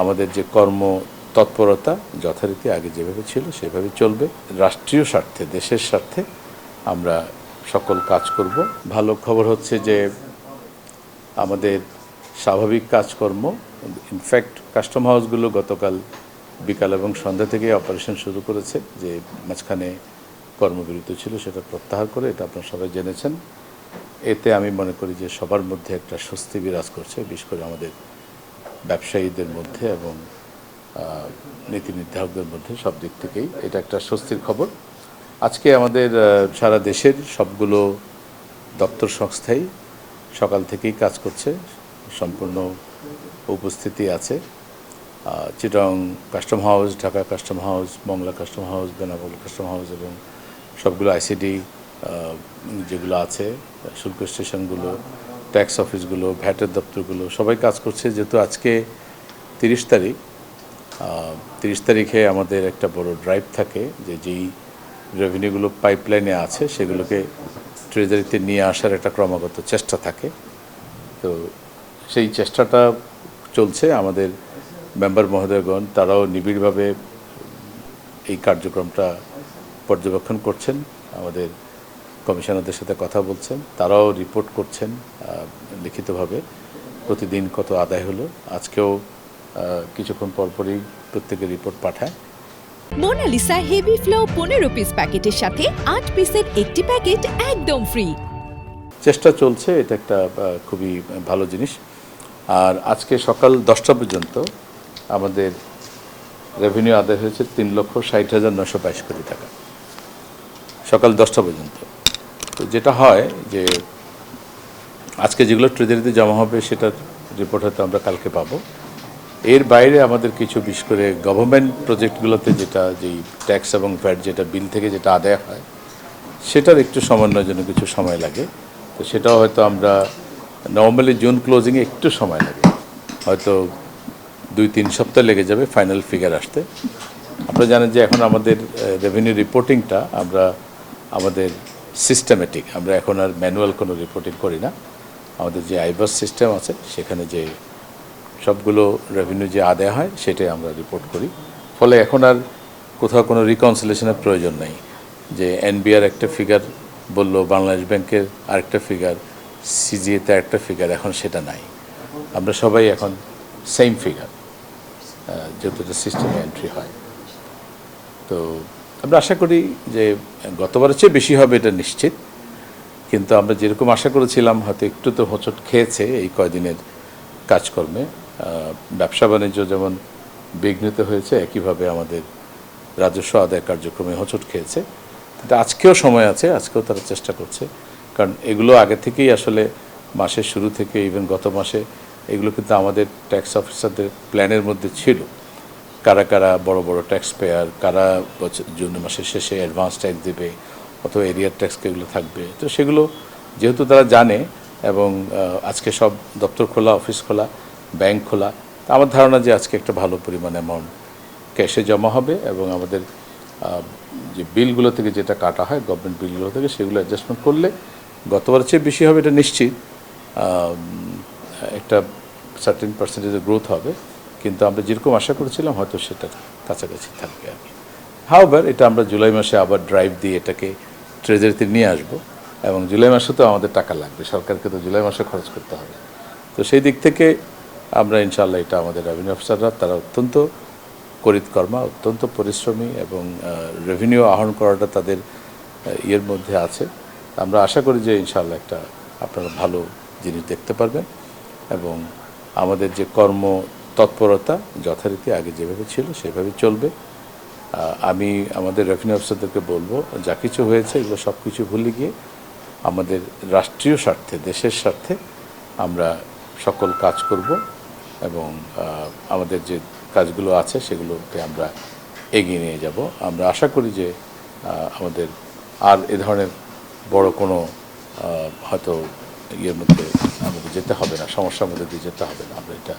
আমাদের যে কর্ম তৎপরতা যথারীতি আগে যেভাবে ছিল, সেভাবে চলবে। রাষ্ট্রীয় স্বার্থে, দেশের স্বার্থে আমরা সকল কাজ করব। ভালো খবর হচ্ছে যে আমাদের স্বাভাবিক কাজকর্ম ইনফ্যাক্ট কাস্টম হাউসগুলো গতকাল বিকাল এবং সন্ধ্যা থেকে অপারেশন শুরু করেছে, যে মাঝখানে কর্মবিরতি ছিল সেটা প্রত্যাহার করে, এটা আপনারা সবাই জেনেছেন। এতে আমি মনে করি যে সবার মধ্যে একটা স্বস্তি বিরাজ করছে, বিশেষ করে আমাদের ব্যবসায়ীদের মধ্যে এবং নীতি নির্ধারকদের মধ্যে সব দিক থেকেই এটা একটা স্বস্তির খবর। আজকে আমাদের সারা দেশের সবগুলো দপ্তর সংস্থাই সকাল থেকেই কাজ করছে, সম্পূর্ণ উপস্থিতি আছে। Chittagong custom house, Dhaka custom house Mongla custom house, Benapole custom house এবং সবগুলো আইসিডি যেগুলো আছে, শুল্ক স্টেশনগুলো ট্যাক্স অফিসগুলো ভ্যাটের দপ্তরগুলো সবাই কাজ করছে। যেহেতু আজকে তিরিশ তারিখ তিরিশ তারিখে আমাদের একটা বড় ড্রাইভ থাকে যে যেই রেভিনিউগুলো পাইপলাইনে আছে, সেগুলোকে ট্রেজারিতে নিয়ে আসার একটা ক্রমাগত চেষ্টা থাকে। তো সেই চেষ্টাটা চলছে। আমাদের মেম্বার মহোদয়গণ, তারাও নিবিড়ভাবে এই কার্যক্রমটা পর্যবেক্ষণ করছেন। আমাদের কমিশনারদের সাথে কথা বলছেন তারাও রিপোর্ট করছেন লিখিতভাবে। প্রতিদিন কত আদায় হলো আজকেও কিছুক্ষণ পরপরই প্রত্যেকের রিপোর্ট পাঠায়। মোনালিসা হেভি ফ্লো পনেরো পিস প্যাকেটের সাথে আট পিসের একটি প্যাকেট একদম ফ্রি চেষ্টা চলছে এটা একটা খুবই ভালো জিনিস। আর আজকে সকাল দশটা পর্যন্ত আমাদের রেভিনিউ আদায় হয়েছে তিন লক্ষ ষাট হাজার নশো বাইশ কোটি টাকা। সকাল দশটা পর্যন্ত। তো যেটা হয় যে আজকে যেগুলো ট্রেজারিতে জমা হবে সেটার রিপোর্ট হয়তো আমরা কালকে পাবো। এর বাইরে আমাদের কিছু বিশেষ করে গভর্নমেন্ট প্রজেক্টগুলোতে যেটা যেই ট্যাক্স এবং ভ্যাট যেটা বিল থেকে যেটা আদায় হয়, সেটার একটু সমন্বয়ের জন্য কিছু সময় লাগে। তো সেটাও হয়তো আমরা নর্মালি জুন ক্লোজিংয়ে একটু সময় লাগে। হয়তো দুই, তিন সপ্তাহ লেগে যাবে ফাইনাল ফিগার আসতে। আপনারা জানেন যে এখন আমাদের রেভিনিউ রিপোর্টিংটা আমরা আমাদের সিস্টেমেটিক আমরা এখন আর ম্যানুয়াল কোনো রিপোর্টিং করি না। আমাদের যে আইবাস সিস্টেম আছে, সেখানে যে সবগুলো রেভিনিউ যে আদায় হয়, সেটাই আমরা রিপোর্ট করি। ফলে এখন আর কোথাও কোনো রিকনসিলেশনের প্রয়োজন নেই। যে এনবিআর একটা ফিগার বলল বাংলাদেশ ব্যাংকের আরেকটা ফিগার সিজিএতে একটা ফিগার এখন সেটা নাই। আমরা সবাই এখন সেম ফিগার যেহেতু সিস্টেমে এন্ট্রি হয়। তো আমরা আশা করি যে গতবারের চেয়ে বেশি হবে এটা নিশ্চিত। কিন্তু আমরা যেরকম আশা করেছিলাম, হয়তো একটু তো হোঁচট খেয়েছে এই কয়দিনের কাজকর্মে। ব্যবসা বাণিজ্য যেমন বিঘ্নিত হয়েছে, একইভাবে আমাদের রাজস্ব আদায় কার্যক্রমে হোঁচট খেয়েছে। কিন্তু আজকেও সময় আছে, আজকেও তারা চেষ্টা করছে। কারণ এগুলো আগে থেকেই আসলে মাসের শুরু থেকে ইভেন গত মাসে এগুলো কিন্তু আমাদের ট্যাক্স অফিসারদের প্ল্যানের মধ্যে ছিল। কারা কারা বড় বড় ট্যাক্স পেয়ার কারা জুন মাসের শেষে অ্যাডভান্স ট্যাক্স দেবে অথবা এরিয়ার ট্যাক্স এগুলো থাকবে, তো সেগুলো যেহেতু তারা জানে এবং আজকে সব দপ্তর খোলা অফিস খোলা ব্যাংক খোলা আমার ধারণা যে আজকে একটা ভালো পরিমাণ অ্যামাউন্ট ক্যাশে জমা হবে এবং আমাদের যে বিলগুলো থেকে যেটা কাটা হয় গভর্নমেন্ট বিলগুলো থেকে সেগুলো অ্যাডজাস্টমেন্ট করলে গতবার চেয়ে বেশি হবে এটা নিশ্চিত একটা সার্টেন পার্সেন্টেজের গ্রোথ হবে। কিন্তু আমরা যেরকম আশা করেছিলাম হয়তো সেটা কাছাকাছি থাকবে আর কি। হাওবার এটা আমরা জুলাই মাসে আবার ড্রাইভ দিয়ে এটাকে ট্রেজারিতে নিয়ে আসব এবং জুলাই মাসে তো আমাদের টাকা লাগবে, সরকারকে তো জুলাই মাসে খরচ করতে হবে। তো সেই দিক থেকে আমরা ইনশাল্লাহ এটা আমাদের রেভিনিউ অফিসাররা তারা অত্যন্ত করিতকর্মা, অত্যন্ত পরিশ্রমী এবং রেভিনিউ আহরণ করাটা তাদের ইয়ের মধ্যে আছে। আমরা আশা করি যে ইনশাল্লাহ একটা আপনারা ভালো জিনিস দেখতে পারবেন এবং আমাদের যে কর্ম তৎপরতা যথারীতি আগে যেভাবে ছিল সেভাবে চলবে। আমি আমাদের রেভিনিউ অফিসারদেরকে বলব, যা কিছু হয়েছে এগুলো সব কিছু ভুলে গিয়ে আমাদের রাষ্ট্রীয় স্বার্থে, দেশের স্বার্থে আমরা সকল কাজ করব এবং আমাদের যে কাজগুলো আছে সেগুলোকে আমরা এগিয়ে নিয়ে যাব। আমরা আশা করি যে আমাদের আর এ ধরনের বড় কোনো হয়তো ইয়ের মধ্যে আমাদের যেতে হবে না, সমস্যার মধ্যে দিয়ে যেতে হবে না। আমরা এটা